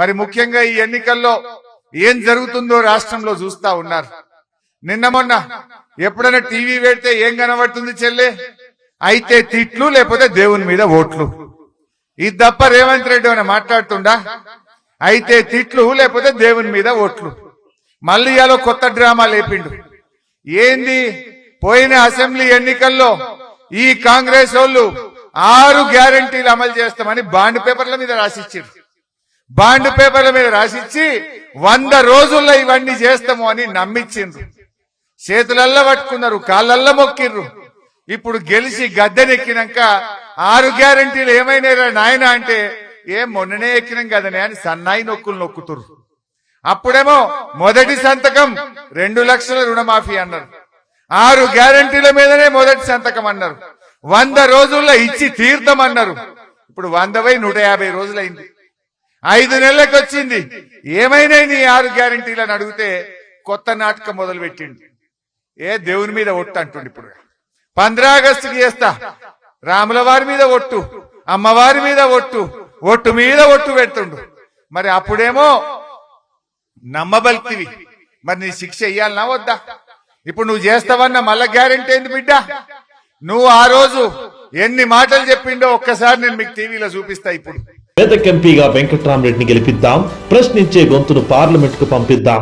మరి ముఖ్యంగా ఈ ఎన్నికల్లో ఏం జరుగుతుందో రాష్ట్రంలో చూస్తా ఉన్నారు. నిన్న మొన్న ఎప్పుడైనా టీవీ పెడితే ఏం కనబడుతుంది చెల్లె? అయితే తిట్లు లేకపోతే దేవుని మీద ఓట్లు. ఇది తప్ప రేవంత్ రెడ్డి అని మాట్లాడుతుండా? అయితే తిట్లు లేకపోతే దేవుని మీద ఓట్లు. మళ్ళీ ఇయాలో కొత్త డ్రామా లేపిండు. ఏంది? పోయిన అసెంబ్లీ ఎన్నికల్లో ఈ కాంగ్రెస్ వాళ్ళు ఆరు గ్యారంటీలు అమలు చేస్తామని బాండ్ పేపర్ల మీద రాసిచ్చారు బాండ్ పేపర్ల మీద రాసిచ్చి వంద రోజుల్లో ఇవన్నీ చేస్తాము అని నమ్మించిండ్రు చేతులల్లో పట్టుకున్నారు కాళ్ళల్లో మొక్కిర్రు. ఇప్పుడు గెలిచి గద్దెనెక్కినాక ఆరు గ్యారంటీలు ఏమైనా నాయన అంటే ఏం మొన్ననే ఎక్కినాం కదనే అని సన్నాయి నొక్కులు నొక్కుతురు అప్పుడేమో మొదటి సంతకం రెండు లక్షల రుణమాఫీ అన్నారు. ఆరు గ్యారంటీల మీదనే మొదటి సంతకం అన్నారు. వంద రోజుల్లో ఇచ్చి తీర్థం అన్నారు. ఇప్పుడు వంద వై నూట యాభై రోజులైంది. ఐదు నెలలకు వచ్చింది ఏమైనా నీ ఆరు గ్యారంటీలను అడిగితే కొత్త నాటకం మొదలు పెట్టిండు ఏ దేవుని మీద ఒట్టు అంటుండు ఇప్పుడు. పంద్రాగస్టుకి చేస్తా. రాముల వారి మీద ఒట్టు అమ్మవారి మీద ఒట్టు ఒట్టు మీద ఒట్టు పెడుతుండు. మరి అప్పుడేమో నమ్మబలికివి మరి నీ శిక్ష ఇయ్యాలనా వద్దా? ఇప్పుడు నువ్వు చేస్తావన్న మళ్ళా గ్యారెంటీ ఏంది బిడ్డ? నువ్వు ఆ రోజు ఎన్ని మాటలు చెప్పిండో ఒక్కసారి నేను మీకు టీవీలో చూపిస్తా ఇప్పుడు. మెదక్ ఎంపీగా వెంకట్రామరెడ్డిని గెలిపిద్దాం ప్రశ్నించే గొంతును పార్లమెంట్కు పంపిద్దాం.